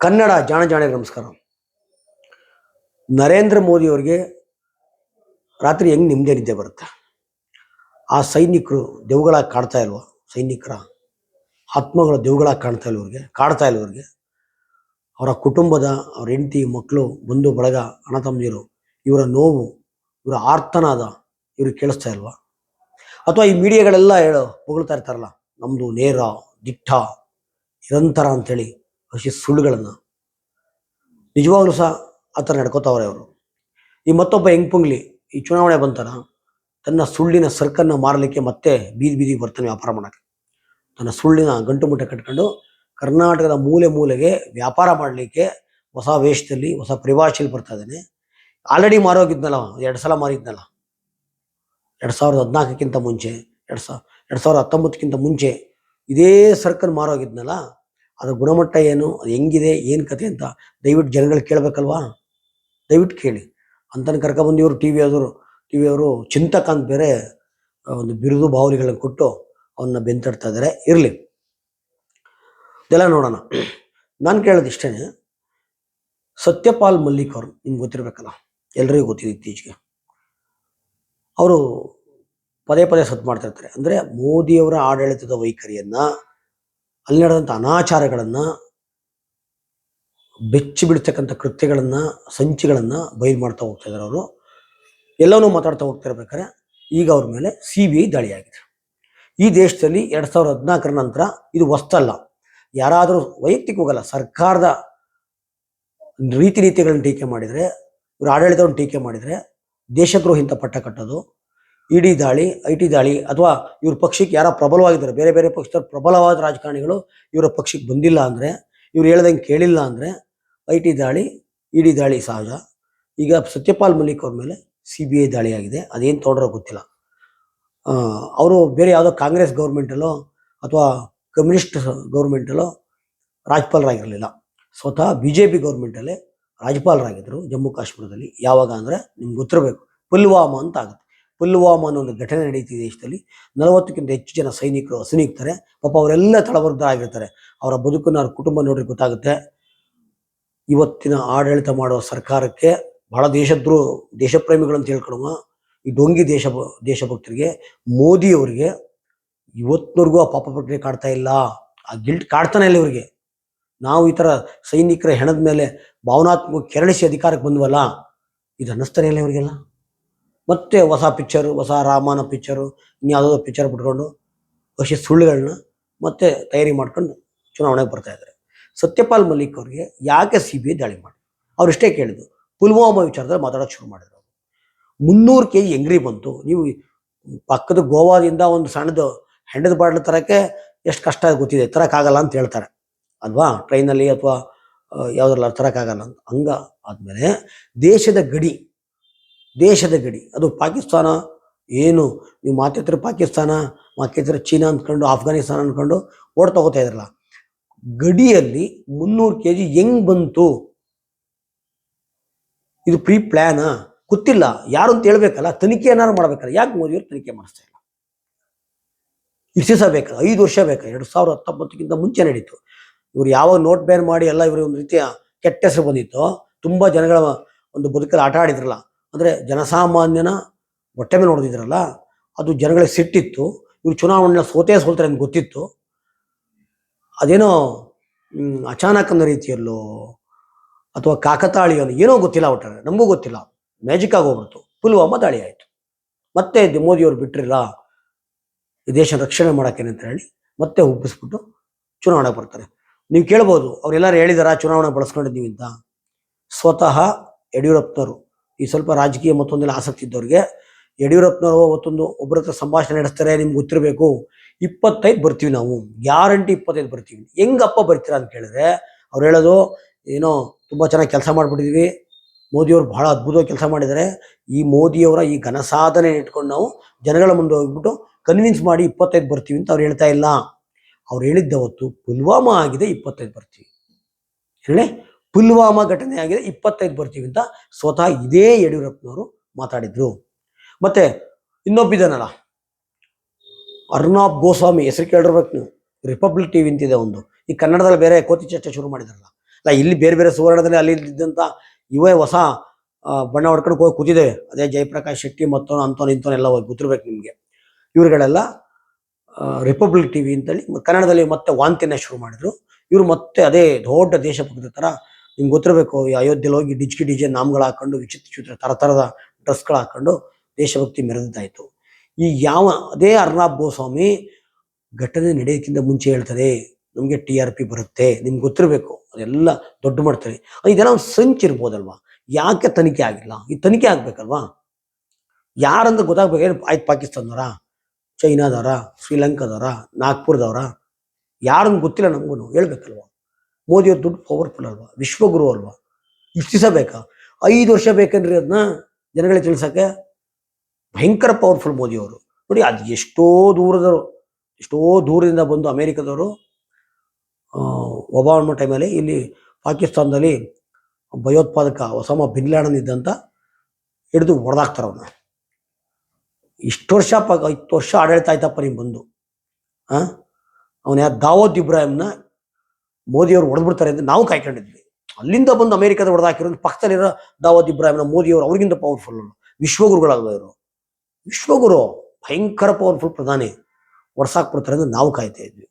ಕನ್ನಡ ಜಾಣ ಜಾಣೆ ನಮಸ್ಕಾರ. ನರೇಂದ್ರ ಮೋದಿ ಅವರಿಗೆ ರಾತ್ರಿ ಹೆಂಗ್ ನಿಮ್ಮದೇ ನಿದ್ದೆ ಬರುತ್ತೆ? ಆ ಸೈನಿಕರು ದೆವ್ಗಳಾಗಿ ಕಾಡ್ತಾ ಇಲ್ವ? ಸೈನಿಕರ? ಆತ್ಮಗಳ ದೆವ್ಗಳಾಗಿ ಕಾಣ್ತಾ ಇಲ್ವರಿಗೆ ಕಾಡ್ತಾ ಇಲ್ವರಿಗೆ ಅವರ ಕುಟುಂಬದ ಅವ್ರ ಹೆಂಡತಿ ಮಕ್ಕಳು ಬಂಧು, ಬಳಗ, ಅಣ್ಣ, ತಮ್ಮದಿರು, ಇವರ ನೋವು, ಇವರ ಆರ್ತನಾದ ಇವ್ರಿಗೆ ಕೇಳಿಸ್ತಾ ಇಲ್ವಾ? ಅಥವಾ ಈ ಮೀಡಿಯಾಗಳೆಲ್ಲ ಹೇಳೋ ಹೊಗಳ್ತಾ ಇರ್ತಾರಲ್ಲ ನಮ್ಮದು ನೇರ ದಿಟ್ಟ, ನಿರಂತರ ಅಂತೇಳಿ. ಅಷ್ಟು ಸುಳ್ಳುಗಳನ್ನು. ನಿಜವಾಗ್ಲೂ ಸಹ ಆ ಥರ ನಡ್ಕೋತಾವ್ರೆ ಅವರು. ಈ ಮತ್ತೊಬ್ಬ ಹೆಂಗ್ಪುಂಗ್ಲಿ ಈ ಚುನಾವಣೆ ಬಂತಾರ ತನ್ನ ಸುಳ್ಳಿನ ಸರ್ಕನ್ನು ಮಾರಲಿಕ್ಕೆ ಮತ್ತೆ ಬೀದಿ ಬೀದಿ ಬರ್ತಾನೆ ವ್ಯಾಪಾರ ಮಾಡೋಕ್ಕೆ. ತನ್ನ ಸುಳ್ಳಿನ ಗಂಟು ಮುಟ್ಟೆ ಕಟ್ಕೊಂಡು ಕರ್ನಾಟಕದ ಮೂಲೆ ಮೂಲೆಗೆ ವ್ಯಾಪಾರ ಮಾಡಲಿಕ್ಕೆ ಹೊಸ ವೇಷದಲ್ಲಿ, ಹೊಸ ಪರಿಭಾಷೆಯಲ್ಲಿ ಬರ್ತಾ ಇದ್ದಾನೆ. ಆಲ್ರೆಡಿ ಮಾರೋಗಿದ್ನಲ್ಲ ಎರಡು ಸಲ ಮಾರಿದ್ನಲ್ಲ. ಎರಡು ಸಾವಿರದ ಹದಿನಾಲ್ಕಕ್ಕಿಂತ ಮುಂಚೆ, ಎರಡು ಸಾವಿರ ಎರಡು ಸಾವಿರದ ಹತ್ತೊಂಬತ್ತಕ್ಕಿಂತ ಮುಂಚೆ ಇದೇ ಸರ್ಕಲ್ ಮಾರೋಗಿದ್ನಲ್ಲ ಅದರ ಗುಣಮಟ್ಟ ಏನು, ಅದು ಹೆಂಗಿದೆ, ಏನು ಕತೆ ಅಂತ ದಯವಿಟ್ಟು ಜನಗಳು ಕೇಳಬೇಕಲ್ವಾ? ದಯವಿಟ್ಟು ಕೇಳಿ. ಅಂತನ ಕರ್ಕೊಬಂದು ಇವರು T V TV T V ಅವರು ಚಿಂತಕ ಅಂತ ಬೇರೆ ಒಂದು ಬಿರುದು ಬಾವಲಿಗಳನ್ನು ಕೊಟ್ಟು ಅವನ್ನ ಬೆಂತಡ್ತಾ ಇದ್ದಾರೆ ಇರಲಿ. ಇದೆಲ್ಲ ನೋಡೋಣ. ನಾನು ಕೇಳೋದು ಇಷ್ಟೇ ಸತ್ಯಪಾಲ್ ಮಲ್ಲಿಕ್ ಅವರು, ನಿಮ್ಗೆ ಗೊತ್ತಿರಬೇಕಲ್ಲ. ಎಲ್ರಿಗೂ ಗೊತ್ತಿದೆ ಇತ್ತೀಚೆಗೆ. ಅವರು ಪದೇ ಪದೇ ಸತ್ತು ಮಾಡ್ತಾ ಇರ್ತಾರೆ. ಅಂದರೆ ಮೋದಿಯವರ ಆಡಳಿತದ ವೈಖರಿಯನ್ನ ಅಲ್ಲಿ ನಡೆದಂಥ ಅನಾಚಾರಗಳನ್ನು ಬೆಚ್ಚಿ ಬಿಡ್ತಕ್ಕಂಥ ಕೃತ್ಯಗಳನ್ನು, ಸಂಚಿಗಳನ್ನು ಬಯಲು ಮಾಡ್ತಾ ಹೋಗ್ತಾ ಇದ್ದಾರೆ ಅವರು. ಎಲ್ಲವನ್ನೂ ಮಾತಾಡ್ತಾ ಹೋಗ್ತಾ ಇರ್ಬೇಕಾದ್ರೆ ಈಗ ಅವ್ರ ಮೇಲೆ ಸಿ ಬಿ ಐ ದಾಳಿಯಾಗಿದೆ. ಈ ದೇಶದಲ್ಲಿ ಎರಡು ಸಾವಿರದ ಹದಿನಾಲ್ಕರ ನಂತರ ಇದು ಹೊಸ್ತಲ್ಲ. ಯಾರಾದರೂ ವೈಯಕ್ತಿಕ ಹೋಗಲ್ಲ, ಸರ್ಕಾರದ ರೀತಿ ನೀತಿಗಳನ್ನು ಟೀಕೆ ಮಾಡಿದರೆ, ಇವರು ಆಡಳಿತವನ್ನು ಟೀಕೆ ಮಾಡಿದರೆ ದೇಶದ್ರೋಹಿಂತ ಪಟ್ಟ ಕಟ್ಟೋದು ಇಡಿ ದಾಳಿ ಐ ಟಿ ದಾಳಿ ಅಥವಾ ಇವ್ರ ಪಕ್ಷಕ್ಕೆ ಯಾರೋ ಪ್ರಬಲವಾಗಿದ್ದಾರೆ, ಬೇರೆ ಬೇರೆ ಪಕ್ಷದ ಪ್ರಬಲವಾದ ರಾಜಕಾರಣಿಗಳು ಇವರ ಪಕ್ಷಕ್ಕೆ ಬಂದಿಲ್ಲ ಅಂದರೆ, ಇವ್ರು ಹೇಳ್ದಂಗೆ ಕೇಳಿಲ್ಲ ಅಂದರೆ ಐ ಟಿ ದಾಳಿ, ಇಡಿ ದಾಳಿ ಸಹಜ. ಈಗ ಸತ್ಯಪಾಲ್ ಮಲ್ಲಿಕ್ ಅವ್ರ ಮೇಲೆ ಸಿ ಬಿ ಐ ದಾಳಿಯಾಗಿದೆ ಅದೇನು ತೊಗೊಂಡ್ರೋ ಗೊತ್ತಿಲ್ಲ. ಅವರು ಬೇರೆ ಯಾವುದೋ ಕಾಂಗ್ರೆಸ್ ಗೌರ್ಮೆಂಟಲ್ಲೋ ಅಥವಾ ಕಮ್ಯುನಿಸ್ಟ್ ಗೌರ್ಮೆಂಟಲ್ಲೋ ರಾಜ್ಯಪಾಲರಾಗಿರಲಿಲ್ಲ ಸ್ವತಃ ಬಿ ಜೆ ಪಿ ಗೌರ್ಮೆಂಟಲ್ಲೇ ರಾಜ್ಯಪಾಲರಾಗಿದ್ದರು ಜಮ್ಮು ಕಾಶ್ಮೀರದಲ್ಲಿ. ಯಾವಾಗ ಅಂದರೆ, ನಿಮ್ಗೆ ಗೊತ್ತಿರಬೇಕು, ಪುಲ್ವಾಮಾ ಅಂತ ಆಗುತ್ತೆ. ಪುಲ್ವಾಮಾ ಅನ್ನೋ ಒಂದು ಘಟನೆ ನಡೀತಿದೆ ದೇಶದಲ್ಲಿ. ನಲವತ್ತಕ್ಕಿಂತ ಹೆಚ್ಚು ಜನ ಸೈನಿಕರು ಅಸನಿಗ್ತಾರೆ ಪಾಪ ಅವರೆಲ್ಲ ತಳಬರ್ಧರಾಗಿರ್ತಾರೆ ಅವರ ಬದುಕನ್ನು, ಅವ್ರ ಕುಟುಂಬ ನೋಡ್ರಿ ಗೊತ್ತಾಗುತ್ತೆ. ಇವತ್ತಿನ ಆಡಳಿತ ಮಾಡುವ ಸರ್ಕಾರಕ್ಕೆ ಬಹಳ ದೇಶದ್ರು ದೇಶಪ್ರೇಮಿಗಳು ಅಂತ ಹೇಳ್ಕೊಳುವ ಈ ಡೊಂಗಿ ದೇಶ, ದೇಶಭಕ್ತರಿಗೆ, ಮೋದಿಯವರಿಗೆ ಇವತ್ತಿನವರೆಗೂ ಆ ಪಾಪ ಪ್ರಕ್ರಿಯೆ ಕಾಡ್ತಾ ಇಲ್ಲ. ಆ ಗಿಲ್ಟ್ ಕಾಡ್ತಾನೆ ಇಲ್ಲ ಇವರಿಗೆ. ನಾವು ಈ ಥರ ಸೈನಿಕರ ಹೆಣದ ಮೇಲೆ ಭಾವನಾತ್ಮಕ ಕೆರಳಿಸಿ ಅಧಿಕಾರಕ್ಕೆ ಬಂದ್ವಲ್ಲ, ಇದು ಅನ್ನಿಸ್ತಾನೆ ಇಲ್ಲ ಇವರಿಗೆಲ್ಲ? ಮತ್ತೆ ಹೊಸ ಪಿಕ್ಚರು ಹೊಸ ರಾಮಾನ ಪಿಕ್ಚರು ಇನ್ಯಾವುದೋ ಪಿಕ್ಚರ್ ಬಿಟ್ಕೊಂಡು ಹೊಸ ಸುಳ್ಳುಗಳನ್ನ ಮತ್ತೆ ತಯಾರಿ ಮಾಡ್ಕೊಂಡು ಚುನಾವಣೆಗೆ ಬರ್ತಾ ಇದ್ದಾರೆ. ಸತ್ಯಪಾಲ್ ಮಲ್ಲಿಕ್ ಅವರಿಗೆ ಯಾಕೆ ಸಿ ಬಿ ಐ ದಾಳಿ ಮಾಡಿ ಅವ್ರು ಇಷ್ಟೇ ಕೇಳಿದ್ದು, ಪುಲ್ವಾಮಾ ವಿಚಾರದಲ್ಲಿ ಮಾತಾಡೋಕೆ ಶುರು ಮಾಡಿದ್ರು ಮುನ್ನೂರು ಕೆ ಜಿ ಎಂಗ್ರಿ ಬಂತು? ನೀವು ಪಕ್ಕದ ಗೋವಾದಿಂದ ಒಂದು ಸಣ್ಣದು ಹೆಂಡದ ಬಾಟ್ಲು ತರಕ್ಕೆ ಎಷ್ಟು ಕಷ್ಟ ಗೊತ್ತಿದೆ ತರಕ್ಕಾಗಲ್ಲ ಅಂತ ಹೇಳ್ತಾರೆ. ಅಲ್ವಾ? ಟ್ರೈನಲ್ಲಿ ಅಥವಾ ಯಾವುದ್ರಲ್ಲ ತರಕ್ಕಾಗಲ್ಲ ಅಂತ. ಹಂಗ ಆದಮೇಲೆ ದೇಶದ ಗಡಿ ದೇಶದ ಗಡಿ. ಅದು ಪಾಕಿಸ್ತಾನ, ಏನು, ನೀವು ಮಾತಾಡ್ತಿರೋ ಪಾಕಿಸ್ತಾನ, ಮಾತಾಡ್ತಿರೋ ಚೀನಾ ಅಂದ್ಕೊಂಡು, ಆಫ್ಘಾನಿಸ್ತಾನ ಅಂದ್ಕೊಂಡು ಓಡ್ತಾ ಹೋಗ್ತಾ ಇದ್ರಲ್ಲ. ಗಡಿಯಲ್ಲಿ ಮುನ್ನೂರು ಕೆ ಜಿ ಹೆಂಗ್ ಬಂತು? ಇದು ಪ್ರೀ ಪ್ಲ್ಯಾನಾ ಗೊತ್ತಿಲ್ಲ. ಯಾರು ಅಂತ ಹೇಳ್ಬೇಕಲ್ಲ? ತನಿಖೆ ಏನಾರು ಮಾಡ್ಬೇಕಲ್ಲ? ಯಾಕೆ ಮೋದಿಯವರು ತನಿಖೆ ಮಾಡಿಸ್ತಾ ಇಲ್ಲ? ಇಷ್ಟು ಬೇಕಾ? ಐದು ವರ್ಷ ಬೇಕಾ? ಎರಡು ಸಾವಿರದ ಹತ್ತೊಂಬತ್ತಕ್ಕಿಂತ ಮುಂಚೆ ನಡೀತು. ಇವ್ರು ಯಾವಾಗ ನೋಟ್ ಬ್ಯಾನ್ ಮಾಡಿ ಎಲ್ಲ ಇವರು ಒಂದು ರೀತಿಯ ಕೆಟ್ಟ ಹೆಸರು ಬಂದಿತ್ತು, ತುಂಬಾ ಜನಗಳ ಒಂದು ಬದುಕಲ್ಲಿ ಆಟ ಆಡಿದ್ರಲ್ಲ. ಅಂದ್ರೆ ಜನಸಾಮಾನ್ಯನ ಹೊಟ್ಟೆ ಮೇಲೆ ನೋಡ್ದಿದ್ರಲ್ಲ, ಅದು ಜನಗಳಿಗೆ ಸಿಟ್ಟಿತ್ತು. ಇವ್ರು ಚುನಾವಣೆನ ಸೋತೇ ಸೋಲ್ತಾರೆ ಅಂತ ಗೊತ್ತಿತ್ತು. ಅದೇನೋ ಅಚಾನಕ್ ಅನ್ನೋ ರೀತಿಯಲ್ಲೋ ಅಥವಾ ಕಾಕತಾಳಿಯಲ್ಲೋ ಏನೋ ಗೊತ್ತಿಲ್ಲ ಒಟ್ಟಾರೆ ನಮಗೂ ಗೊತ್ತಿಲ್ಲ. ಮ್ಯಾಜಿಕ್ ಆಗಿ ಹೋಗ್ಬಿಡ್ತು. ಪುಲ್ವಾಮಾ ದಾಳಿ ಆಯಿತು ಮತ್ತೆ ಮೋದಿಯವರು ಬಿಟ್ಟಿರಲ್ಲ ದೇಶ ರಕ್ಷಣೆ ಮಾಡೋಕ್ಕೇನೆ ಅಂತ ಹೇಳಿ ಮತ್ತೆ ಒಪ್ಪಿಸ್ಬಿಟ್ಟು ಚುನಾವಣೆ ಬರ್ತಾರೆ. ನೀವು ಕೇಳ್ಬೋದು, ಅವರೆಲ್ಲರೂ ಹೇಳಿದಾರ, ಚುನಾವಣೆ ಬಳಸ್ಕೊಂಡಿದ್ದೀವಿ ಅಂತ. ಸ್ವತಃ ಯಡಿಯೂರಪ್ಪನವರು ಈ ಸ್ವಲ್ಪ ರಾಜಕೀಯ ಮತ್ತೊಂದೆಲ್ಲ ಆಸಕ್ತಿ ಇದ್ದವ್ರಿಗೆ ಯಡಿಯೂರಪ್ಪನವರು ಅವತ್ತೊಂದು ಒಬ್ಬರ ಹತ್ರ ಸಂಭಾಷಣೆ ನಡೆಸ್ತಾರೆ, ನಿಮ್ಗೆ ಗೊತ್ತಿರಬೇಕು. ಇಪ್ಪತ್ತೈದು ಬರ್ತೀವಿ ನಾವು. ಗ್ಯಾರಂಟಿ ಇಪ್ಪತ್ತೈದು ಬರ್ತೀವಿ. ಹೆಂಗಪ್ಪ ಬರ್ತೀರಾ ಅಂತ ಕೇಳಿದ್ರೆ ಅವ್ರು ಹೇಳೋದು, ಏನೋ ತುಂಬ ಚೆನ್ನಾಗಿ ಕೆಲಸ ಮಾಡಿಬಿಟ್ಟಿದ್ವಿ. ಮೋದಿಯವರು ಬಹಳ ಅದ್ಭುತವಾಗಿ ಕೆಲಸ ಮಾಡಿದ್ದಾರೆ. ಈ ಮೋದಿಯವರ ಈ ಘನ ಸಾಧನೆ ಇಟ್ಕೊಂಡು ನಾವು ಜನಗಳ ಮುಂದೆ ಹೋಗ್ಬಿಟ್ಟು ಕನ್ವಿನ್ಸ್ ಮಾಡಿ ಇಪ್ಪತ್ತೈದು ಬರ್ತೀವಿ ಅಂತ ಅವ್ರು ಹೇಳ್ತಾ ಇಲ್ಲ. ಅವ್ರು ಹೇಳಿದ್ದವತ್ತು ಪುಲ್ವಾಮಾ ಆಗಿದೆ, ಇಪ್ಪತ್ತೈದು ಬರ್ತೀವಿ. ಹೇಳಿ? ಪುಲ್ವಾಮಾ ಘಟನೆ ಆಗಿದೆ, ಇಪ್ಪತ್ತೈದು ಬರ್ತೀವಿ ಅಂತ ಸ್ವತಃ ಇದೇ ಯಡಿಯೂರಪ್ಪನವರು ಮಾತಾಡಿದ್ರು. ಮತ್ತೆ ಇನ್ನೊಬ್ಬಿದ್ದಾನಲ್ಲ ಅರ್ನಾಬ್ ಗೋಸ್ವಾಮಿ, ಹೆಸರು ಕೇಳಿರ್ಬೇಕು ನೀವು. ರಿಪಬ್ಲಿಕ್ ಟಿವಿ ಅಂತಿದೆ ಒಂದು. ಈ ಕನ್ನಡದಲ್ಲಿ ಬೇರೆ ಕೋತಿ ಚರ್ಚೆ ಶುರು ಮಾಡಿದಾರಲ್ಲ. ಅಲ್ಲ, ಇಲ್ಲಿ ಬೇರೆ ಬೇರೆ ಸುವರ್ಣದಲ್ಲಿ ಅಲ್ಲಿ ಇದ್ದಂತ ಇವೇ ಹೊಸ ಬಣ್ಣ ಹೊಡ್ಕೊಂಡು ಹೋಗಿ ಕೂತಿದೆ. ಅದೇ ಜಯಪ್ರಕಾಶ್ ಶೆಟ್ಟಿ ಮತ್ತೋನು ಅಂತೋನು ಇಂಥವನ್ನೆಲ್ಲ ಹೋಗಿ ಗೊತ್ತಿರ್ಬೇಕು ನಿಮಗೆ. ಇವ್ರುಗಳೆಲ್ಲ ರಿಪಬ್ಲಿಕ್ ಟಿವಿ ಅಂತೇಳಿ, ಕನ್ನಡದಲ್ಲಿ ಮತ್ತೆ ವಾಂತಿನ ಶುರು ಮಾಡಿದ್ರು. ಇವರು ಮತ್ತೆ ಅದೇ ದೊಡ್ಡ ದೇಶಭಕ್ತಿ ತರ ನಿಮ್ಗೆ ಗೊತ್ತಿರಬೇಕು, ಈ ಅಯೋಧ್ಯೆಲಿ ಹೋಗಿ ಡಿಜ್ಕಿ ಡಿಜೆ ನಾಮಗಳು ಹಾಕೊಂಡು, ವಿಚಿತ್ರ ವಿಚಿತ್ರ ತರ ತರದ ಡ್ರೆಸ್ಗಳು ಹಾಕೊಂಡು ದೇಶಭಕ್ತಿ ಮೆರೆದಿದ್ದಾಯ್ತು. ಈ ಯಾವ, ಅದೇ ಅರ್ನಾಬ್ ಗೋಸ್ವಾಮಿ ಘಟನೆ ನಡೆಯೋಕ್ಕಿಂತ ಮುಂಚೆ ಹೇಳ್ತಾರೆ, ನಮಗೆ ಟಿ ಆರ್ ಪಿ ಬರುತ್ತೆ, ನಿಮ್ಗೆ ಗೊತ್ತಿರಬೇಕು, ಅದೆಲ್ಲ ದೊಡ್ಡ ಮಾಡ್ತಾರೆ. ಇದೆಲ್ಲ ಒಂದು ಸಂಚ್ ಇರ್ಬೋದಲ್ವಾ? ಯಾಕೆ ತನಿಖೆ ಆಗಿಲ್ಲ? ಈ ತನಿಖೆ ಆಗ್ಬೇಕಲ್ವಾ? ಯಾರಂತ ಗೊತ್ತಾಗ್ಬೇಕು ಆಯ್ತು ಪಾಕಿಸ್ತಾನದವರ, ಚೈನಾದವರ, ಶ್ರೀಲಂಕಾದವರ, ನಾಗ್ಪುರದವರ? ಯಾರನ್ನು ಗೊತ್ತಿಲ್ಲ ನಮಗೂ ಹೇಳ್ಬೇಕಲ್ವಾ? ಮೋದಿಯವ್ರ ದುಡ್ಡು ಪವರ್ಫುಲ್ ಅಲ್ವಾ? ವಿಶ್ವಗುರು ಅಲ್ವಾ? ಇಷ್ಟು ದಿವಸ ಬೇಕಾ? ಐದು ವರ್ಷ ಬೇಕನ್ರಿ ಅದನ್ನ ಜನಗಳಿಗೆ ತಿಳಿಸೋಕ್ಕೆ ಭಯಂಕರ ಪವರ್ಫುಲ್ ಮೋದಿಯವರು. ನೋಡಿ, ಅದು ಎಷ್ಟೋ ದೂರದವರು, ಎಷ್ಟೋ ದೂರದಿಂದ ಬಂದು ಅಮೇರಿಕದವರು ಒಬಾಮ ಟೈಮಲ್ಲಿ ಇಲ್ಲಿ ಪಾಕಿಸ್ತಾನದಲ್ಲಿ ಭಯೋತ್ಪಾದಕ ಒಸಾಮ ಬಿನ್ ಲಾಡನ್ ಇದ್ದಂತ ಹಿಡಿದು ಹೊಡೆದಾಗ್ತಾರೆ ಅವನ್ನ ಇಷ್ಟು ವರ್ಷ ಪ ಇತ್ತು ವರ್ಷ ಆಡಳಿತ ಆಯ್ತಪ್ಪ ನೀವು ಬಂದು. ಹಾಂ ಅವನ ದಾವೋದ್ ಇಬ್ರಾಹಿಂನ ಮೋದಿಯವರು ಹೊಡೆದ್ಬಿಡ್ತಾರೆ ಅಂತ ನಾವು ಕಾಯ್ಕೊಂಡಿದ್ವಿ. ಅಲ್ಲಿಂದ ಬಂದು ಅಮೆರಿಕದ ಹೊಡೆದಾಕಿರೋದು ಪಕ್ಕದಲ್ಲಿರೋ ದಾವತ್ ಇಬ್ರಾಹಿಂನ ಮೋದಿಯವರು ಅವ್ರಿಗಿಂತ ಪವರ್ಫುಲ್ ಇವರು. ವಿಶ್ವಗುರು ಭಯಂಕರ ಪವರ್ಫುಲ್ ಪ್ರಧಾನಿ. ಹೊಡ್ಸಾಕ್ಬಿಡ್ತಾರೆ ಅಂತ ನಾವು ಕಾಯ್ತಾ ಇದ್ವಿ.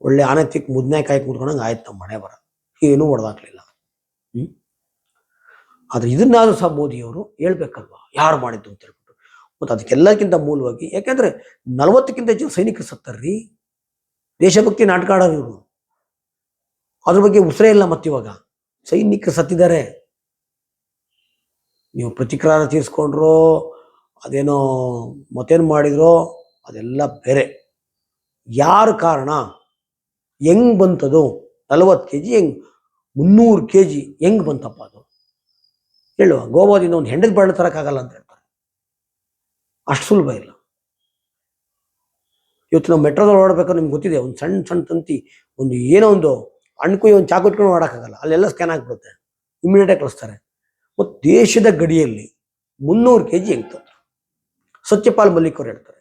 ಒಳ್ಳೆ ಆನತಿಕ್ ಮುದ್ನೆ ಕಾಯಿ ಕೂತ್ಕೊಂಡಂಗೆ ಆಯ್ತು ನಮ್ಮ ಮನೆ ಬರ. ಏನೂ ಹೊಡೆದಾಕ್ಲಿಲ್ಲ ಹ್ಮ್? ಆದ್ರೆ ಇದನ್ನಾದ್ರೂ ಸಹ ಮೋದಿಯವರು ಹೇಳ್ಬೇಕಲ್ವಾ? ಯಾರು ಮಾಡಿದ್ದು ಅಂತ ಹೇಳ್ಬಿಟ್ಟು. ಮತ್ತು ಅದಕ್ಕೆಲ್ಲಕ್ಕಿಂತ ಮೂಲವಾಗಿ ಯಾಕೆಂದ್ರೆ ನಲವತ್ತಕ್ಕಿಂತ ಹೆಚ್ಚು ಸೈನಿಕರು ಸತ್ತಾರ್ರಿ. ದೇಶಭಕ್ತಿ ನಾಟಕ ಆಡೋರು ಇವರು. ಅದ್ರ ಬಗ್ಗೆ ಉಸಿರೇ ಇಲ್ಲ ಮತ್ತಿವಾಗ ಸೈನಿಕರು ಸತ್ತಿದ್ದಾರೆ. ನೀವು ಪ್ರತಿಕ್ರಿಯೆ ತೀರಿಸ್ಕೊಂಡ್ರೋ, ಅದೇನೋ ಮತ್ತೇನು ಮಾಡಿದ್ರೋ, ಅದೆಲ್ಲ ಬೇರೆ. ಯಾರು ಕಾರಣ? ಹೆಂಗ್ ಬಂತದು? ನಲವತ್ತು ಕೆ ಜಿ ಹೆಂಗ್, ಮುನ್ನೂರು ಕೆ ಜಿ ಹೆಂಗ್ ಬಂತಪ್ಪ ಅದು? ಹೇಳುವ ಗೋವಾದಿಂದ ಒಂದು ಹೆಂಡದ ಬಣ್ಣ ತರಕ್ಕಾಗಲ್ಲ ಅಂತ ಹೇಳ್ತಾರೆ. ಅಷ್ಟು ಸುಲಭ ಇಲ್ಲ. ಇವತ್ತು ನಾವು ಮೆಟ್ರೋದಲ್ಲಿ ಓಡಬೇಕಾದ್ರೆ ನಿಮ್ಗೆ ಗೊತ್ತಿದೆ, ಒಂದು ಸಣ್ಣ ಸಣ್ಣ ತಂತಿ, ಒಂದು ಏನೋ ಒಂದು ಅಣ್ಕುಯ್ ಒಂದು ಚಾಕು ಇಟ್ಕೊಂಡು ಓಡಾಕಾಗಲ್ಲ ಅಲ್ಲೆಲ್ಲ ಸ್ಕ್ಯಾನ್ ಆಗಿಬಿಡುತ್ತೆ. ಇಮಿಡಿಯೇಟಾಗಿ ಕಳಿಸ್ತಾರೆ. ಮತ್ತು ದೇಶದ ಗಡಿಯಲ್ಲಿ ಮುನ್ನೂರು ಕೆ ಜಿ ಹೆಂಗೆ ತಂದರು? ಸತ್ಯಪಾಲ್ ಮಲ್ಲಿಕ್ ಅವ್ರು ಹೇಳ್ತಾರೆ,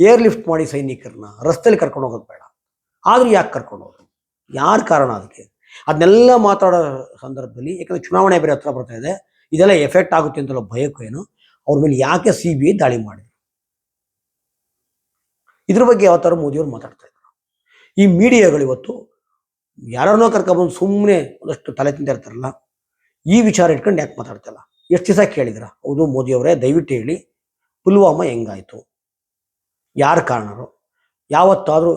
ಏರ್ ಲಿಫ್ಟ್ ಮಾಡಿ ಸೈನಿಕರನ್ನ ರಸ್ತೆಯಲ್ಲಿ ಕರ್ಕೊಂಡು ಹೋಗೋದು ಬೇಡ. ಆದರೂ ಯಾಕೆ ಕರ್ಕೊಂಡು ಹೋಗೋದು ಯಾರು ಕಾರಣ ಅದಕ್ಕೆ? ಅದನ್ನೆಲ್ಲ ಮಾತಾಡೋ ಸಂದರ್ಭದಲ್ಲಿ, ಯಾಕಂದರೆ ಚುನಾವಣೆ ಬೇರೆ ಹತ್ರ ಬರ್ತಾ ಇದೆ, ಇದೆಲ್ಲ ಎಫೆಕ್ಟ್ ಆಗುತ್ತೆ ಅಂತಲ್ಲ ಭಯಕ್ಕೂ ಏನು, ಅವ್ರ ಮೇಲೆ ಯಾಕೆ ಸಿ ಬಿ ಐ ದಾಳಿ ಮಾಡಿದ್ರು? ಇದ್ರ ಬಗ್ಗೆ ಯಾವತ್ತಾರು ಮೋದಿಯವರು ಮಾತಾಡ್ತಾ ಇದ್ರು. ಈ ಮೀಡಿಯಾಗಳು ಇವತ್ತು ಯಾರನ್ನೋ ಕರ್ಕೊಬಂದು ಸುಮ್ಮನೆ ಒಂದಷ್ಟು ತಲೆ ತಿಂದಿರ್ತಾರಲ್ಲ ಈ ವಿಚಾರ ಇಟ್ಕೊಂಡು ಯಾಕೆ ಮಾತಾಡ್ತಲ್ಲ? ಎಷ್ಟು ದಿವಸ ಕೇಳಿದ್ರ? ಹೌದು ಮೋದಿಯವರೇ ದಯವಿಟ್ಟು ಹೇಳಿ. ಪುಲ್ವಾಮಾ ಹೆಂಗಾಯ್ತು? ಯಾರು ಕಾರಣರು? ಯಾವತ್ತಾದರೂ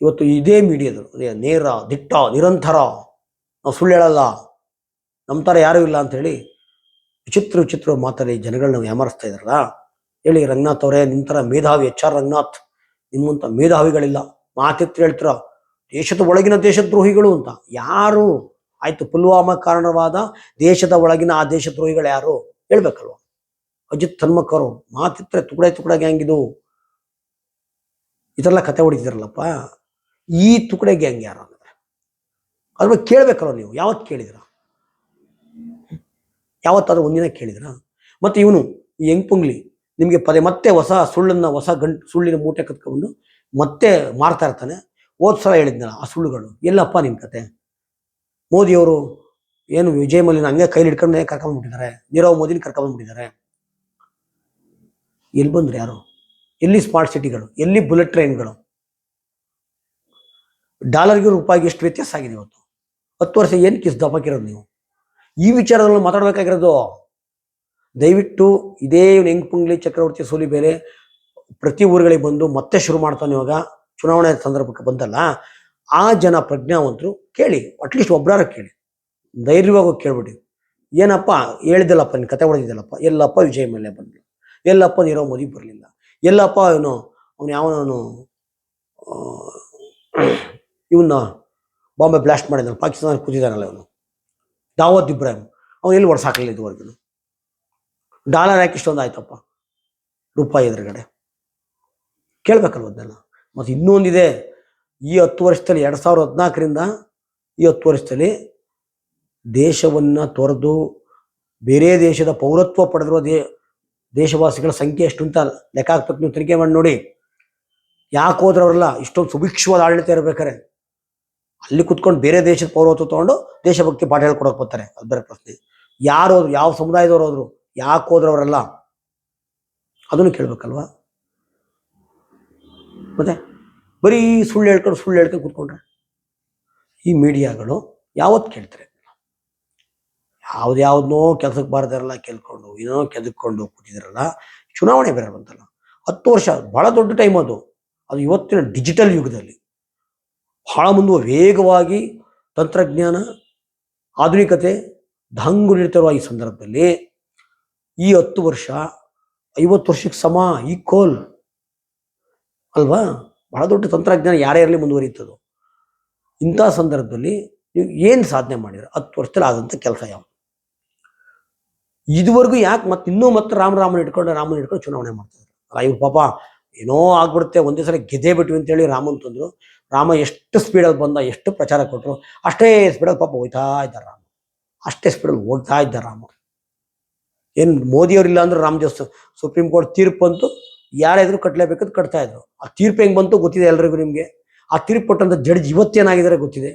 ಇವತ್ತು ಇದೇ ಮೀಡಿಯಾದರು ನೇರ, ದಿಟ್ಟ, ನಿರಂತರ, ನಾವು ಸುಳ್ಳು ಹೇಳಲ್ಲ ನಮ್ಮ ಥರ ಯಾರೂ ಇಲ್ಲ ಅಂತ ಹೇಳಿ ವಿಚಿತ್ರ ವಿಚಿತ್ರ ಮಾತಾಡಿ ಜನಗಳನ್ನ ಯಾಮರಿಸ್ತಾ ಇದ್ರಲ್ಲ, ಹೇಳಿ ರಂಗನಾಥ್ ಅವರೇ ನಿಮ್ಮ ಥರ ಮೇಧಾವಿ ಎಚ್ ಆರ್ ರಂಗನಾಥ್ ನಿಮ್ಮಂಥ ಮೇಧಾವಿಗಳಿಲ್ಲ. ಮಾತಿತ್ತು ಹೇಳ್ತೀರ? ದೇಶದ ಒಳಗಿನ ದೇಶದ್ರೋಹಿಗಳು ಅಂತ. ಯಾರು? ಆಯ್ತು, ಪುಲ್ವಾಮಾ ಕಾರಣವಾದ ದೇಶದ ಒಳಗಿನ ಆ ದೇಶದ್ರೋಹಿಗಳು ಯಾರು? ಹೇಳ್ಬೇಕಲ್ವ? ಅಜಿತ್ ಹನ್ಮಕ್ಕರು ಮಾತಿತ್ರೆ ತುಕಡೆ ತುಕಡೆ ಗ್ಯಾಂಗ್ ಇದು. ಇದೆಲ್ಲ ಕತೆ ಹೊಡಿತಿದ್ರಲ್ಲಪ್ಪ. ಈ ತುಕಡೆ ಗ್ಯಾಂಗ್ ಯಾರು ಅಂದ್ರೆ? ಅದ್ರ ಬಗ್ಗೆ ಕೇಳ್ಬೇಕಲ್ವ ನೀವು? ಯಾವತ್ತು ಕೇಳಿದ್ರ ಯಾವತ್ತಾದ್ರೂ ಒಂದಿನ ಕೇಳಿದ್ರ ಮತ್ತೆ ಇವನು ಈ ಯಂಗ್ಪುಂಗ್ಲಿ ನಿಮಗೆ ಪದೇ ಮತ್ತೆ ಹೊಸ ಸುಳ್ಳನ್ನ, ಹೊಸ ಗಂಟು, ಸುಳ್ಳಿನ ಮೂಟೆ ಕತ್ಕೊಂಡು ಮತ್ತೆ ಮಾರ್ತಾ ಇರ್ತಾನೆ. ಹೋದ್ ಸಲ ಹೇಳಿದ್ನಲ್ಲ ಆ ಸುಳ್ಳುಗಳು. ಎಲ್ಲಪ್ಪ ನಿಮ್ಮ ಕತೆ? ಮೋದಿಯವರು ಏನು ವಿಜಯ್ ಮಲ್ಯನ ಹಂಗೆ ಕೈಲಿ ಹಿಡ್ಕೊಂಡೆ ಕರ್ಕೊಂಡ್ಬಿಟ್ಟಿದ್ದಾರೆ. ನೀರವ್ ಮೋದಿನ ಕರ್ಕೊಂಡ್ಬಿಟ್ಟಿದ್ದಾರೆ. ಎಲ್ಲಿ ಬಂದ್ರು ಯಾರು? ಎಲ್ಲಿ ಸ್ಮಾರ್ಟ್ ಸಿಟಿಗಳು? ಎಲ್ಲಿ ಬುಲೆಟ್ ಟ್ರೈನ್ಗಳು? ಡಾಲರ್ಗೆ ರೂಪಾಯಿಗೆ ಎಷ್ಟು ವ್ಯತ್ಯಾಸ ಆಗಿದೆ ಇವತ್ತು? ಹತ್ತು ವರ್ಷ ಏನು ಕಿಸ್ ದಪಾಕಿರೋದು ನೀವು? ಈ ವಿಚಾರದಲ್ಲಿ ಮಾತಾಡಬೇಕಾಗಿರೋದು? ದಯವಿಟ್ಟು ಇದೇ ಪುಂಗ್ಲಿ ಚಕ್ರವರ್ತಿ ಸೋಲಿ ಬೇರೆ ಪ್ರತಿ ಊರುಗಳಿಗೆ ಬಂದು ಮತ್ತೆ ಶುರು ಮಾಡ್ತಾನೆ ಇವಾಗ. ಚುನಾವಣೆ ಸಂದರ್ಭಕ್ಕೆ ಬಂದಲ್ಲ, ಆ ಜನ ಪ್ರಜ್ಞಾವಂತರು ಕೇಳಿ ಅಟ್ಲೀಸ್ಟ್ ಒಬ್ಬರಾರ ಕೇಳಿ. ಧೈರ್ಯವಾಗಿ ಕೇಳ್ಬಿಡಿ. ಏನಪ್ಪ ಹೇಳಿದಲ್ಲಪ್ಪ ನೀನು ಕತೆ ಹೊಡೆದಿದ್ದಲ್ಲಪ್ಪ ಎಲ್ಲಪ್ಪ ವಿಜಯ್ ಮೇಲೆ ಬಂದರು ಎಲ್ಲಪ್ಪ ನೀರವ್ ಮೋದಿ ಬರಲಿಲ್ಲ. ಎಲ್ಲಪ್ಪ ಇವನು, ಅವನು ಯಾವನು ಇವನ್ನ ಬಾಂಬೆ ಬ್ಲಾಸ್ಟ್ ಮಾಡಿದ್ದಾನೆ ಪಾಕಿಸ್ತಾನ ಕೂತಿದ್ದಾನಲ್ಲ ಇವನು. ದಾವತ್ ಇಬ್ರಾಹಿಂ. ಅವನು ಎಲ್ಲಿ ಹೊಡ್ಸಾಕಲಿಲ್ಲ ಇದುವರೆಗೂ? ಡಾಲರ್ ಯಾಕೆ ಇಷ್ಟೊಂದು ಆಯ್ತಪ್ಪ, ರೂಪಾಯಿ ಎದುರುಗಡೆ. ಕೇಳ್ಬೇಕಲ್ವ ಅದನ್ನೆಲ್ಲ? ಮತ್ತು ಇನ್ನೊಂದಿದೆ ಈ ಹತ್ತು ವರ್ಷದಲ್ಲಿ ಎರಡು ಸಾವಿರದ ಹದಿನಾಲ್ಕರಿಂದ ಈ ಹತ್ತು ವರ್ಷದಲ್ಲಿ ದೇಶವನ್ನು ತೊರೆದು ಬೇರೆ ದೇಶದ ಪೌರತ್ವ ಪಡೆದಿರೋ ದೇ, ದೇಶವಾಸಿಗಳ ಸಂಖ್ಯೆ ಎಷ್ಟು ಅಂತ ಲೆಕ್ಕ ಹಾಕ್ಬೇಕು ನೀವು ತನಿಖೆ ಮಾಡಿ ನೋಡಿ. ಯಾಕೆ ಹೋದ್ರವ್ರಲ್ಲ ಇಷ್ಟೊಂದು ಸುಭಿಕ್ಷವಾದ ಆಡಳಿತ ಇರ್ಬೇಕಾರೆ? ಅಲ್ಲಿ ಕುತ್ಕೊಂಡು ಬೇರೆ ದೇಶದ ಪೌರತ್ವ ತೊಗೊಂಡು ದೇಶಭಕ್ತಿ ಪಾಠ ಹೇಳ್ಕೊಡೋಕೆ ಬರ್ತಾರೆ. ಅದು ಬೇರೆ ಪ್ರಶ್ನೆ. ಯಾರು ಯಾವ ಸಮುದಾಯದವ್ರು ಹೋದ್ರು, ಯಾಕೆ ಹೋದ್ರವರಲ್ಲ? ಅದನ್ನು ಕೇಳ್ಬೇಕಲ್ವಾ? ಮತ್ತೆ ಬರೀ ಸುಳ್ಳು ಹೇಳ್ಕೊಂಡು ಸುಳ್ಳು ಹೇಳ್ಕೊಂಡು ಕೂತ್ಕೊಂಡ್ರೆ. ಈ ಮೀಡಿಯಾಗಳು ಯಾವತ್ತು ಕೇಳ್ತಾರೆ? ಯಾವ್ದ್ಯಾವ್ದನ್ನೋ ಕೆಲಸಕ್ಕೆ ಬಾರದಿರಲ್ಲ, ಕೇಳ್ಕೊಂಡು, ಏನೋ ಕೆದಕೊಂಡು ಕೂತಿದ್ರಲ್ಲ, ಚುನಾವಣೆ ಬೇರೆ ಬಂತಲ್ಲ ಹತ್ತು ವರ್ಷ, ಬಹಳ ದೊಡ್ಡ ಟೈಮ್ ಅದು. ಅದು ಇವತ್ತಿನ ಡಿಜಿಟಲ್ ಯುಗದಲ್ಲಿ. ಬಹಳ ಮುಂದುವ ವೇಗವಾಗಿ ತಂತ್ರಜ್ಞಾನ, ಆಧುನಿಕತೆ ದಂಗುಳಿತಿರುವ ಈ ಸಂದರ್ಭದಲ್ಲಿ. ಈ ಹತ್ತು ವರ್ಷ, ಐವತ್ತು ವರ್ಷಕ್ಕೆ ಸಮ ಈಕ್ವಲ್ ಅಲ್ವಾ? ಬಹಳ ದೊಡ್ಡ ತಂತ್ರಜ್ಞಾನ ಯಾರೇ ಇರಲಿ ಮುಂದುವರಿಯುತ್ತದು. ಇಂಥ ಸಂದರ್ಭದಲ್ಲಿ ನೀವು ಏನು ಸಾಧನೆ ಮಾಡಿದ್ರೆ? ಹತ್ತು ವರ್ಷದಲ್ಲಿ ಆದಂಥ ಕೆಲಸ ಯಾವುದು? ಇದುವರೆಗೂ ಯಾಕೆ ಮತ್ತೆ ಇನ್ನೂ ಮತ್ತೆ ರಾಮ ರಾಮನ ಇಟ್ಕೊಂಡು ರಾಮನ ಇಟ್ಕೊಂಡು ಚುನಾವಣೆ ಮಾಡ್ತಿದ್ರು ಅಲ್ಲ, ಇವ್ರು ಪಾಪ ಏನೋ ಆಗ್ಬಿಡುತ್ತೆ, ಒಂದೇ ಸಲ ಗೆದ್ದೇ ಬಿಟ್ವಿ ಅಂತೇಳಿ ರಾಮನ್ ತಂದ್ರು. ರಾಮ ಎಷ್ಟು ಸ್ಪೀಡಲ್ಲಿ ಬಂದ, ಎಷ್ಟು ಪ್ರಚಾರ ಕೊಟ್ಟರು ಅಷ್ಟೇ ಸ್ಪೀಡಲ್ಲಿ ಪಾಪ ಹೋಯ್ತಾ ಇದ್ದಾರೆ ರಾಮ. ಅಷ್ಟೇ ಸ್ಪೀಡಲ್ಲಿ ಹೋಗ್ತಾ ಇದ್ದಾರೆ ರಾಮ. ಏನು ಮೋದಿಯವರಿಲ್ಲ ಅಂದ್ರೆ ರಾಮ ಜೋಸ್ ಸುಪ್ರೀಂ ಕೋರ್ಟ್ ತೀರ್ಪು ಬಂತು ಯಾರಾದ್ರೂ ಕಟ್ಟಲೇಬೇಕಂತ ಕಟ್ತಾ ಇದ್ರು. ಆ ತೀರ್ಪು ಹೆಂಗೆ ಬಂತು ಗೊತ್ತಿದೆ ಎಲ್ರಿಗೂ ನಿಮಗೆ. ಆ ತೀರ್ಪು ಕೊಟ್ಟಂಥ ಜಡ್ಜ್ ಇವತ್ತೇನಾಗಿದ್ದಾರೆ ಗೊತ್ತಿದೆ.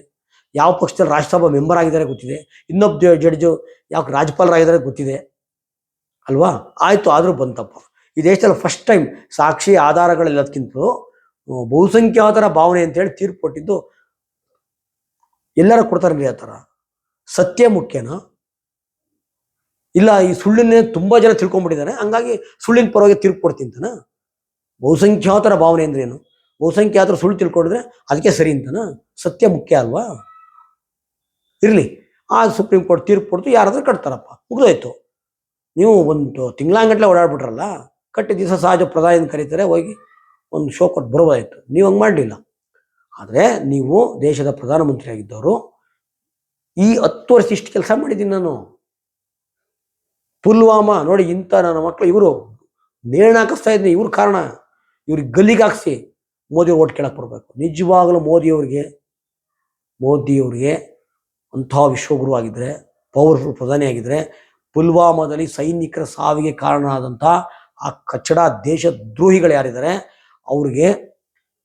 ಯಾವ ಪಕ್ಷದಲ್ಲಿ ರಾಜ್ಯಸಭಾ ಮೆಂಬರ್ ಆಗಿದ್ದಾರೆ ಗೊತ್ತಿದೆ. ಇನ್ನೊಬ್ಬ ಜಡ್ಜು ಯಾವ ರಾಜ್ಯಪಾಲರಾಗಿದ್ದಾರೆ ಗೊತ್ತಿದೆ. ಅಲ್ವಾ? ಆಯಿತು, ಆದರೂ ಬಂತಪ್ಪ ಈ ದೇಶದಲ್ಲಿ ಫಸ್ಟ್ ಟೈಮ್ ಸಾಕ್ಷಿ ಆಧಾರಗಳೆಲ್ಲದಕ್ಕಿಂತಲೂ ಬಹುಸಂಖ್ಯಾತರ ಭಾವನೆ ಅಂತೇಳಿ ತೀರ್ಪು ಕೊಟ್ಟಿದ್ದು ಎಲ್ಲರೂ ಕೊಡ್ತಾರಲ್ರಿ ಆ ಥರ ಸತ್ಯ ಮುಖ್ಯನಾ? ಇಲ್ಲ, ಈ ಸುಳ್ಳಿನೇ ತುಂಬಾ ಜನ ತಿಳ್ಕೊಂಡ್ಬಿಟ್ಟಿದ್ದಾರೆ ಹಂಗಾಗಿ ಸುಳ್ಳಿನ ಪರವಾಗಿ ತೀರ್ಪು ಕೊಡ್ತೀನಿ ಬಹುಸಂಖ್ಯಾತರ ಭಾವನೆ ಅಂದ್ರೆ ಏನು? ಬಹುಸಂಖ್ಯಾತರು ಸುಳ್ಳು ತಿಳ್ಕೊಂಡಿದ್ರೆ ಅದಕ್ಕೆ ಸರಿ ಅಂತನ? ಸತ್ಯ ಮುಖ್ಯ ಅಲ್ವಾ? ಇರಲಿ. ಆ ಸುಪ್ರೀಂ ಕೋರ್ಟ್ ತೀರ್ಪು ಕೊಡ್ತು ಯಾರಾದ್ರೂ ಕಟ್ತಾರಪ್ಪ. ಮುಗಿದೋಯ್ತು. ನೀವು ಒಂದು ತಿಂಗಳಾಂಗಟ್ಲೆ ಓಡಾಡ್ಬಿಟ್ರಲ್ಲ, ಕಟ್ಟಿ ದಿವಸ ಸಹಜ ಪ್ರದಾಯ ಅಂತ ಕರೀತಾರೆ, ಹೋಗಿ ಒಂದು ಶೋ ಕೊಟ್ಟು ಬರ್ಬೋದಾಯ್ತು ನೀವು ಹಂಗೆ ಮಾಡಲಿಲ್ಲ. ಆದರೆ ನೀವು ದೇಶದ ಪ್ರಧಾನಮಂತ್ರಿ ಆಗಿದ್ದವರು ಈ ಹತ್ತು ವರ್ಷ ಇಷ್ಟು ಕೆಲಸ ಮಾಡಿದ್ದೀನಿ ನಾನು. ಪುಲ್ವಾಮಾ, ನೋಡಿ ಇಂಥ ನನ್ನ ಮಕ್ಕಳು ಇವರು ನೇಣ ಹಾಕಿಸ್ತಾ ಇದ್ದೀನಿ ಇವ್ರ ಕಾರಣ. ಇವ್ರಿಗೆ ಗಲ್ಲಿಗೆ ಹಾಕ್ಸಿ ಮೋದಿಯವ್ರು ಓಟ್ ಕೇಳಕ್ ಬರ್ಬೇಕು. ನಿಜವಾಗಲೂ ಮೋದಿಯವ್ರಿಗೆ ಮೋದಿಯವ್ರಿಗೆ ಅಂಥ ವಿಶ್ವಗುರು ಆಗಿದ್ರೆ, ಪವರ್ಫುಲ್ ಪ್ರಧಾನಿ ಆಗಿದ್ರೆ, ಪುಲ್ವಾಮಾದಲ್ಲಿ ಸೈನಿಕರ ಸಾವಿಗೆ ಕಾರಣ ಆದಂಥ ಆ ಕಚ್ಚಡ ದೇಶ ದ್ರೋಹಿಗಳು ಯಾರಿದ್ದಾರೆ ಅವ್ರಿಗೆ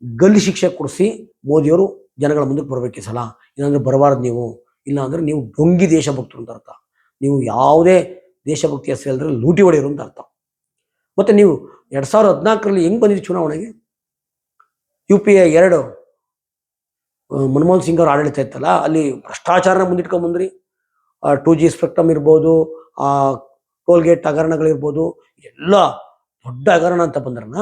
ಗಲ್ಲಿ ಶಿಕ್ಷೆ ಕೊಡಿಸಿ ಮೋದಿಯವರು ಜನಗಳ ಮುಂದಕ್ಕೆ ಬರಬೇಕು ಸಲ. ಇಲ್ಲಾಂದ್ರೆ ಬರಬಾರ್ದು ನೀವು. ಇಲ್ಲಾಂದ್ರೆ ನೀವು ಡೊಂಗಿ ದೇಶಭಕ್ತರು ಅಂತ ಅರ್ಥ. ನೀವು ಯಾವುದೇ ದೇಶಭಕ್ತಿ ಹೆಸರು ಎಲ್ಲರೂ ಲೂಟಿ ಹೊಡೆಯರು ಅಂತ ಅರ್ಥ. ಮತ್ತೆ ನೀವು ಎರಡು ಸಾವಿರದ ಹದಿನಾಲ್ಕರಲ್ಲಿ ಹೆಂಗ್ ಬಂದಿದ್ದು ಚುನಾವಣೆಗೆ? ಯು ಪಿ ಎ ಎರಡು ಮನಮೋಹನ್ ಸಿಂಗ್ ಅವರು ಆಡಳಿತ ಇತ್ತಲ್ಲ, ಅಲ್ಲಿ ಭ್ರಷ್ಟಾಚಾರನ ಮುಂದಿಟ್ಕೊಂಡ್ ಬಂದ್ರಿ. ಟೂ ಜಿ ಸ್ಪೆಕ್ಟ್ರಮ್ ಇರ್ಬೋದು, ಆ, ಟೋಲ್ಗೇಟ್ ಹಗರಣಗಳಿರ್ಬೋದು, ಎಲ್ಲ ದೊಡ್ಡ ಹಗರಣ ಅಂತ ಬಂದ್ರನ?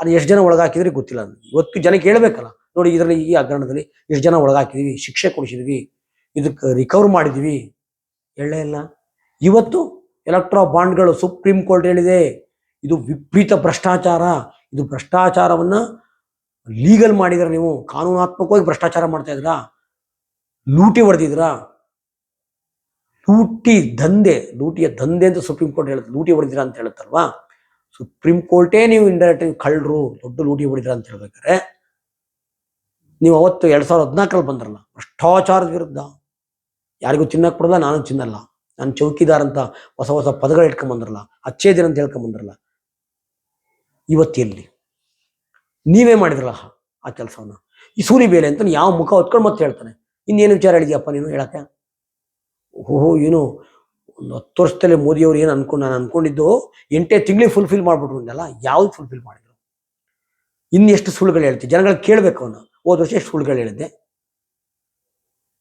ಅದು ಎಷ್ಟು ಜನ ಒಳಗಾಕಿದ್ರಿ ಗೊತ್ತಿಲ್ಲ ಇವತ್ತು ಜನಕ್ಕೆ ಹೇಳ್ಬೇಕಲ್ಲ. ನೋಡಿ ಇದರಲ್ಲಿ ಈ ಹಗರಣದಲ್ಲಿ ಎಷ್ಟು ಜನ ಒಳಗಾಕಿದ್ವಿ, ಶಿಕ್ಷೆ ಕೊಡಿಸಿದ್ವಿ, ಇದಕ್ಕೆ ರಿಕವರ್ ಮಾಡಿದ್ವಿ. ಹೇಳೇ ಇಲ್ಲ. ಇವತ್ತು ಎಲೆಕ್ಟ್ರೋ ಬಾಂಡ್ಗಳು ಸುಪ್ರೀಂ ಕೋರ್ಟ್ ಹೇಳಿದೆ. ಇದು ವಿಪರೀತ ಭ್ರಷ್ಟಾಚಾರ. ಇದು ಭ್ರಷ್ಟಾಚಾರವನ್ನ ಲೀಗಲ್ ಮಾಡಿದ್ರ ನೀವು? ಕಾನೂನಾತ್ಮಕವಾಗಿ ಭ್ರಷ್ಟಾಚಾರ ಮಾಡ್ತಾ ಇದ್ರಾ ಲೂಟಿ ಹೊಡೆದಿದ್ರಾ ಲೂಟಿ ದಂಧೆ, ಲೂಟಿಯ ದಂಧೆ ಅಂತ ಸುಪ್ರೀಂ ಕೋರ್ಟ್ ಹೇಳುತ್ತೆ. ಲೂಟಿ ಹೊಡೆದಿರಾ ಅಂತ ಹೇಳುತ್ತಲ್ವಾ? ಸುಪ್ರೀಂ ಕೋರ್ಟೇ ನೀವು ಇಂಡೈರೆಕ್ಟ್ ಕಳ್ಳರು, ದೊಡ್ಡ ಲೂಟಿ ಹೊಡಿದಿರಾ ಅಂತ ಹೇಳ್ಬೇಕಾರೆ ನೀವು ಅವತ್ತು ಎರಡು ಸಾವಿರದ ಹದಿನಾಲ್ಕರಲ್ಲಿ ಬಂದ್ರಲ್ಲ, ಭ್ರಷ್ಟಾಚಾರದ ವಿರುದ್ಧ. ಯಾರಿಗೂ ತಿನ್ನಕ್ ಬಿಡಲ್ಲ ನಾನು ತಿನ್ನಲ್ಲ. ನಾನು ಚೌಕಿದಾರ್ ಅಂತ ಹೊಸ ಹೊಸ ಪದಗಳು ಇಟ್ಕೊಂಬಂದ್ರಲ್ಲ ಅಚ್ಚೇದಿನ ಅಂತ ಹೇಳ್ಕೊಂಬಂದ್ರಲ್ಲ ಇವತ್ತೆಲ್ಲಿ ನೀವೇ ಮಾಡಿದ್ರಲ್ಲ ಆ ಕೆಲಸವನ್ನ. ಈ ಸೂರಿ ಬೇಲೆ ಅಂತ ಯಾವ ಮುಖ ಹೊತ್ಕೊಂಡು ಮತ್ತೆ ಹೇಳ್ತಾನೆ. ಇನ್ನೇನು ವಿಚಾರ ಹೇಳಿದ್ಯಪ್ಪ ನೀನು ಹೇಳಕ್ಕೆ? ಓಹೋ, ಏನು ಒಂದು ಹತ್ತು ವರ್ಷದಲ್ಲಿ ಮೋದಿಯವ್ರು ಏನು ಅನ್ಕೊಂಡು ನಾನು ಅನ್ಕೊಂಡಿದ್ದು ಎಂಟೇ ತಿಂಗಳಿಗೆ ಫುಲ್ಫಿಲ್ ಮಾಡ್ಬಿಟ್ರು ಅಂದಲ್ಲ ಯಾವ್ದು ಫುಲ್ಫಿಲ್ ಮಾಡಿದ್ರು? ಇನ್ನೆಷ್ಟು ಸುಳ್ಳುಗಳು ಹೇಳ್ತೀವಿ ಜನಗಳಿಗೆ ಕೇಳಬೇಕು ಅವನು. ಹೋದ ವರ್ಷ ಎಷ್ಟು ಸುಳ್ಳುಗಳು ಹೇಳಿದ್ದೆ?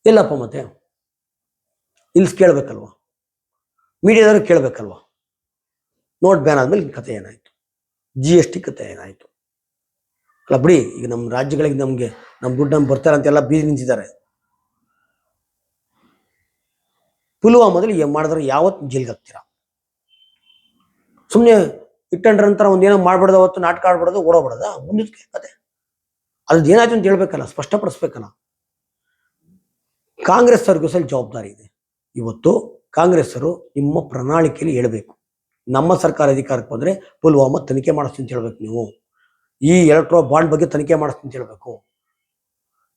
ಎಲ್ಲಪ್ಪ ಮತ್ತೆ? ಇಲ್ಸ್ ಕೇಳ್ಬೇಕಲ್ವಾ? ಮೀಡಿಯಾದವ್ರು ಕೇಳಬೇಕಲ್ವ? ನೋಟ್ ಬ್ಯಾನ್ ಆದ್ಮೇಲೆ ಕಥೆ ಏನಾಯ್ತು? ಜಿ ಎಸ್ ಟಿ ಕಥೆ ಏನಾಯ್ತು? ಅಲ್ಲ ಬಿಡಿ, ಈಗ ನಮ್ಮ ರಾಜ್ಯಗಳಿಗೆ ನಮ್ಗೆ ನಮ್ಮ ದುಡ್ಡು ನಮ್ಗೆ ಬರ್ತಾರೆ ಅಂತೆಲ್ಲ ಬೀದಿ ನಿಂತಿದ್ದಾರೆ. ಪುಲ್ವಾಮಾದಲ್ಲಿ ಏನ್ ಮಾಡಿದ್ರೆ? ಯಾವತ್ತು ಜೈಲ್ಗೆ ಹಾಕ್ತೀರಾ? ಸುಮ್ಮನೆ ಇಟ್ಟಂಡ್ರ ನಂತರ ಒಂದೇನೋ ಮಾಡ್ಬಿಡ್ದು, ಅವತ್ತು ನಾಟಕ ಆಡ್ಬಿಡೋದು ಓಡೋಬಾರ್ದ ಮುಂದಕ್ಕೆ ಕತೆ. ಅದು ಏನಾಯ್ತು ಅಂತ ಹೇಳ್ಬೇಕಲ್ಲ, ಸ್ಪಷ್ಟಪಡಿಸ್ಬೇಕಲ್ಲ. ಕಾಂಗ್ರೆಸ್ ಅವ್ರಿಗೂ ಸಲ ಜವಾಬ್ದಾರಿ ಇದೆ. ಇವತ್ತು ಕಾಂಗ್ರೆಸ್ಸರು ನಿಮ್ಮ ಪ್ರಣಾಳಿಕೆಯಲ್ಲಿ ಹೇಳಬೇಕು. ನಮ್ಮ ಸರ್ಕಾರ ಅಧಿಕಾರಕ್ಕೆ ಬಂದ್ರೆ ಪುಲ್ವಾಮಾ ತನಿಖೆ ಮಾಡಿಸ್ತೀನಿ ಅಂತ ಹೇಳ್ಬೇಕು ನೀವು. ಈ ಎಲೆಕ್ಟ್ರೋ ಬಾಂಡ್ ಬಗ್ಗೆ ತನಿಖೆ ಮಾಡಿಸ್ತೀನಿ ಅಂತ ಹೇಳ್ಬೇಕು.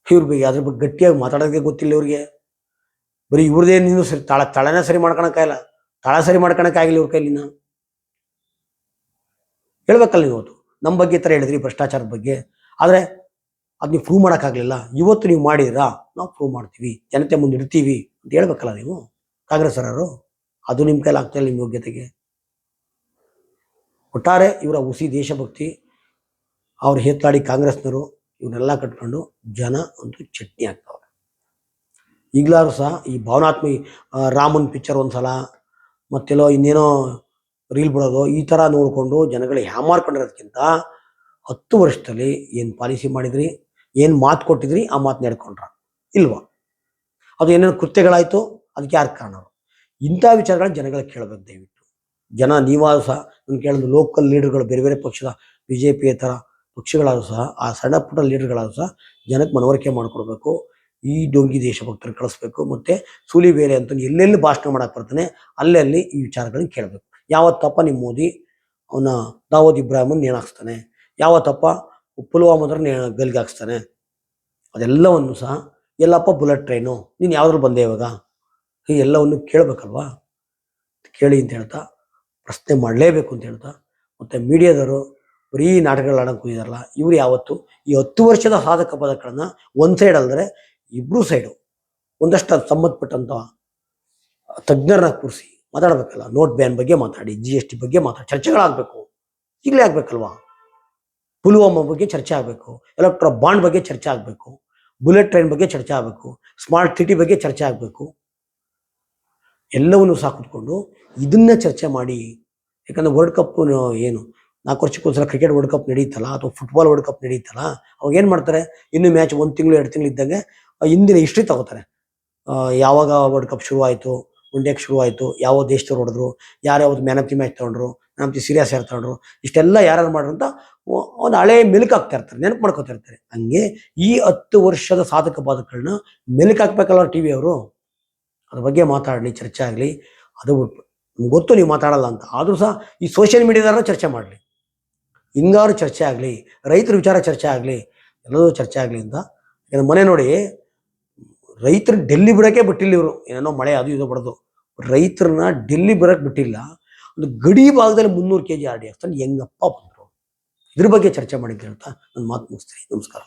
ಇವ್ರ ಬಗ್ಗೆ ಅದ್ರ ಬಗ್ಗೆ ಗಟ್ಟಿಯಾಗಿ ಮಾತಾಡೋದಕ್ಕೆ ಗೊತ್ತಿಲ್ಲ ಇವ್ರಿಗೆ. ಬರೀ ಇವ್ರದೇ ನೀನು ಸರಿ, ತಳ, ತಳನೇ ಸರಿ ಮಾಡ್ಕೊಳಕ್ಕಾಗಿಲ್ಲ ತಳ ಸರಿ ಮಾಡ್ಕೊಳಕ್ಕಾಗಿಲ್ಲ ಇವ್ರ ಕೈಲಿನ ಹೇಳ್ಬೇಕಲ್ಲ ನೀವು ಇವತ್ತು ನಮ್ಮ ಬಗ್ಗೆ ಥರ ಹೇಳಿದ್ರಿ ಭ್ರಷ್ಟಾಚಾರದ ಬಗ್ಗೆ. ಆದರೆ ಅದು ನೀವು ಪ್ರೂವ್ ಮಾಡೋಕ್ಕಾಗಲಿಲ್ಲ ಇವತ್ತು ನೀವು ಮಾಡಿದ್ರಾ ನಾವು ಪ್ರೂವ್ ಮಾಡ್ತೀವಿ. ಜನತೆ ಮುಂದೆ ಇಡ್ತೀವಿ ಅಂತ ಹೇಳ್ಬೇಕಲ್ಲ ನೀವು. ಕಾಂಗ್ರೆಸ್ ಅವರು ಅದು ನಿಮ್ಮ ಕೈಲಿ ಆಗ್ತಾ ಇಲ್ಲ ನಿಮ್ಮ ಯೋಗ್ಯತೆಗೆ. ಒಟ್ಟಾರೆ ಇವರ ಹುಸಿ ದೇಶಭಕ್ತಿ, ಅವ್ರ ಹೇತಾಡಿ ಕಾಂಗ್ರೆಸ್ನವರು ಇವನ್ನೆಲ್ಲ ಕಟ್ಕೊಂಡು ಜನ ಒಂದು ಚಟ್ನಿ ಆಗ್ತವ್ರೆ. ಈಗಲಾದ್ರು ಸಹ ಈ ಭಾವನಾತ್ಮಿ ರಾಮನ್ ಪಿಕ್ಚರ್ ಒಂದ್ಸಲ, ಮತ್ತೆಲ್ಲೋ ಇನ್ನೇನೋ ರೀಲ್ ಬಿಡೋದು, ಈ ಥರ ನೋಡಿಕೊಂಡು ಜನಗಳು ಹ್ಯಾಮಾರ್ಕೊಂಡಿರೋದಕ್ಕಿಂತ ಹತ್ತು ವರ್ಷದಲ್ಲಿ ಏನು ಪಾಲಿಸಿ ಮಾಡಿದ್ರಿ, ಏನು ಮಾತು ಕೊಟ್ಟಿದ್ರಿ, ಆ ಮಾತು ನಡ್ಕೊಂಡ್ರ ಇಲ್ವಾ? ಅದು ಏನೇನು ಕೃತ್ಯಗಳಾಯಿತು ಅದಕ್ಕೆ ಯಾರು ಕಾರಣರು ಇಂಥ ವಿಚಾರಗಳನ್ನ ಜನಗಳಿಗೆ ಕೇಳಬೇಕು ದಯವಿಟ್ಟು. ಜನ ನೀವಾದರೂ ಸಹ, ನಾನು ಕೇಳಿದ್ರು ಲೋಕಲ್ ಲೀಡರ್ಗಳು ಬೇರೆ ಬೇರೆ ಪಕ್ಷದ ಬಿ ಜೆ ಪಿ ಥರ ಪಕ್ಷಗಳಾದರೂ ಸಹ, ಆ ಸಣ್ಣ ಪುಟ್ಟ ಲೀಡರ್ಗಳಾದರೂ ಸಹ ಜನಕ್ಕೆ ಮನವರಿಕೆ ಮಾಡಿಕೊಡ್ಬೇಕು. ಈ ಡೊಂಗಿ ದೇಶಭಕ್ತರು ಕಳಿಸ್ಬೇಕು. ಮತ್ತು ಸೂಲಿ ಬೇರೆ ಅಂತ ಎಲ್ಲೆಲ್ಲಿ ಭಾಷಣ ಮಾಡಕ್ಕೆ ಬರ್ತಾನೆ, ಅಲ್ಲಲ್ಲಿ ಈ ವಿಚಾರಗಳನ್ನ ಕೇಳಬೇಕು. ಯಾವತ್ತಪ್ಪ ನಿಮ್ಮ ಮೋದಿ ಅವನ ದಾವೋದ್ ಇಬ್ರಾಹಿಮನ್ ನೇಣಾಕ್ಸ್ತಾನೆ ಯಾವತ್ತಪ್ಪ ಪುಲ್ವಾಮದ್ರ ನೇ ಗಲ್ಗೆ ಹಾಕ್ಸ್ತಾನೆ? ಅದೆಲ್ಲವನ್ನು ಸಹ, ಎಲ್ಲಪ್ಪ ಬುಲೆಟ್ ಟ್ರೈನು, ನೀನು ಯಾವ್ದ್ರಲ್ಲಿ ಬಂದೆ ಇವಾಗ? ಈ ಎಲ್ಲವನ್ನು ಕೇಳಬೇಕಲ್ವಾ? ಕೇಳಿ ಅಂತ ಹೇಳ್ತಾ, ಪ್ರಶ್ನೆ ಮಾಡಲೇಬೇಕು ಅಂತ ಹೇಳ್ತಾ, ಮತ್ತು ಮೀಡಿಯಾದವರು ಬರೀ ನಾಟಕಗಳು ಆಡೋಕೆ ಹೋಗಿದಾರಲ್ಲ ಇವ್ರು ಯಾವತ್ತು? ಈ ಹತ್ತು ವರ್ಷದ ಸಾಧಕ ಪದಕಗಳನ್ನು ಒಂದು ಸೈಡ್ ಅಲ್ಲದೆ ಇಬ್ಬರೂ ಸೈಡು ಒಂದಷ್ಟು ಅದು ಸಂಬಂಧಪಟ್ಟಂಥ ತಜ್ಞರನ್ನ ಕೂರಿಸಿ ಮಾತಾಡಬೇಕಲ್ಲ. ನೋಟ್ ಬ್ಯಾನ್ ಬಗ್ಗೆ ಮಾತಾಡಿ ಜಿ ಎಸ್ ಟಿ ಬಗ್ಗೆ ಮಾತಾಡಿ, ಚರ್ಚೆಗಳಾಗಬೇಕು. ಈಗಲೇ ಆಗಬೇಕಲ್ವಾ? ಪುಲ್ವಾಮಾ ಬಗ್ಗೆ ಚರ್ಚೆ ಆಗಬೇಕು ಎಲೆಕ್ಟ್ರೋ ಬಾಂಡ್ ಬಗ್ಗೆ ಚರ್ಚೆ ಆಗಬೇಕು ಬುಲೆಟ್ ಟ್ರೈನ್ ಬಗ್ಗೆ ಚರ್ಚೆ ಆಗಬೇಕು ಸ್ಮಾರ್ಟ್ ಸಿಟಿ ಬಗ್ಗೆ ಚರ್ಚೆ ಆಗಬೇಕು. ಎಲ್ಲವನ್ನು ಸಹ ಕೂತ್ಕೊಂಡು ಇದನ್ನ ಚರ್ಚೆ ಮಾಡಿ, ಯಾಕಂದ್ರೆ ವರ್ಲ್ಡ್ ಕಪ್ ಏನು, ನಾಲ್ಕು ವರ್ಷಕ್ಕೊಂದ್ಸಲ ಕ್ರಿಕೆಟ್ ವರ್ಲ್ಡ್ ಕಪ್ ನಡೀತಲ್ಲ, ಅಥವಾ ಫುಟ್ಬಾಲ್ ವರ್ಲ್ಡ್ ಕಪ್ ನಡೀತಲ್ಲ, ಅವಾಗ ಏನು ಮಾಡ್ತಾರೆ? ಇನ್ನು ಮ್ಯಾಚ್ ಒಂದು ತಿಂಗಳು, ಎರಡು ತಿಂಗಳು ಇದ್ದಂಗೆ ಹಿಂದಿನ ಹಿಸ್ಟ್ರಿ ತಗೋತಾರೆ. ಯಾವಾಗ ವರ್ಲ್ಡ್ ಕಪ್ ಶುರುವಾಯಿತು ಡೇಗೆ ಶುರು ಆಯಿತು ಯಾವ ದೇಶದವ್ರು ಹೊಡೆದ್ರು ಯಾರ್ಯಾವ್ದು ಮ್ಯಾನ್ ಆಫ್ ದಿ ಮ್ಯಾಚ್ ತಗೊಂಡ್ರು ಮ್ಯಾನ್ ಆಫ್ ದಿ ಸೀರಿಯಸ್ ಯಾರು ತಗೊಂಡ್ರು, ಇಷ್ಟೆಲ್ಲ ಯಾರು ಮಾಡ್ರು ಅಂತ ಒಂದು ಹಳೆ ಮೆಲುಕು ಹಾಕ್ತಾ ಇರ್ತಾರೆ, ನೆನಪು ಮಾಡ್ಕೊತಾ ಇರ್ತಾರೆ. ಹಂಗೆ ಈ ಹತ್ತು ವರ್ಷದ ಸಾಧಕ ಬಾಧಕಗಳನ್ನ ಮೆಲುಕು ಹಾಕ್ಬೇಕಲ್ಲ ಟಿ ಅವರು. ಅದ್ರ ಬಗ್ಗೆ ಮಾತಾಡಲಿ, ಚರ್ಚೆ ಆಗಲಿ, ಅದು ಗೊತ್ತು ನೀವು ಮಾತಾಡಲ್ಲ ಅಂತ. ಆದರೂ ಸಹ ಈ ಸೋಷಿಯಲ್ ಮೀಡಿಯಾದಾರ ಚರ್ಚೆ ಮಾಡಲಿ. ಹಿಂಗಾರು ಚರ್ಚೆ ಆಗಲಿ, ರೈತರ ವಿಚಾರ ಚರ್ಚೆ ಆಗಲಿ, ಎಲ್ಲದೂ ಚರ್ಚೆ ಆಗಲಿ ಅಂತ. ಯಾಕಂದ್ರೆ ಮನೆ ನೋಡಿ, ರೈತರು ಡೆಲ್ಲಿ ಬಿಡೋಕೆ ಬಿಟ್ಟಿಲ್ಲ ಇವರು. ಏನೇನೋ ಮಳೆ ಅದು ಇದು ಬಡದು. ರೈತರನ್ನ ಡೆಲ್ಲಿ ಬಿಡೋಕೆ ಬಿಟ್ಟಿಲ್ಲ. ಒಂದು ಗಡಿ ಭಾಗದಲ್ಲಿ ಮುನ್ನೂರು ಕೆ ಜಿ ಆರ್ ಡಿ ಹೆಂಗಪ್ಪ ಬಂದರು. ಇದ್ರ ಬಗ್ಗೆ ಚರ್ಚೆ ಮಾಡಿದ್ದೆ ಅಂತ ನನ್ನ ಮಾತು ಮುಗಿಸ್ತೀನಿ. ನಮಸ್ಕಾರ.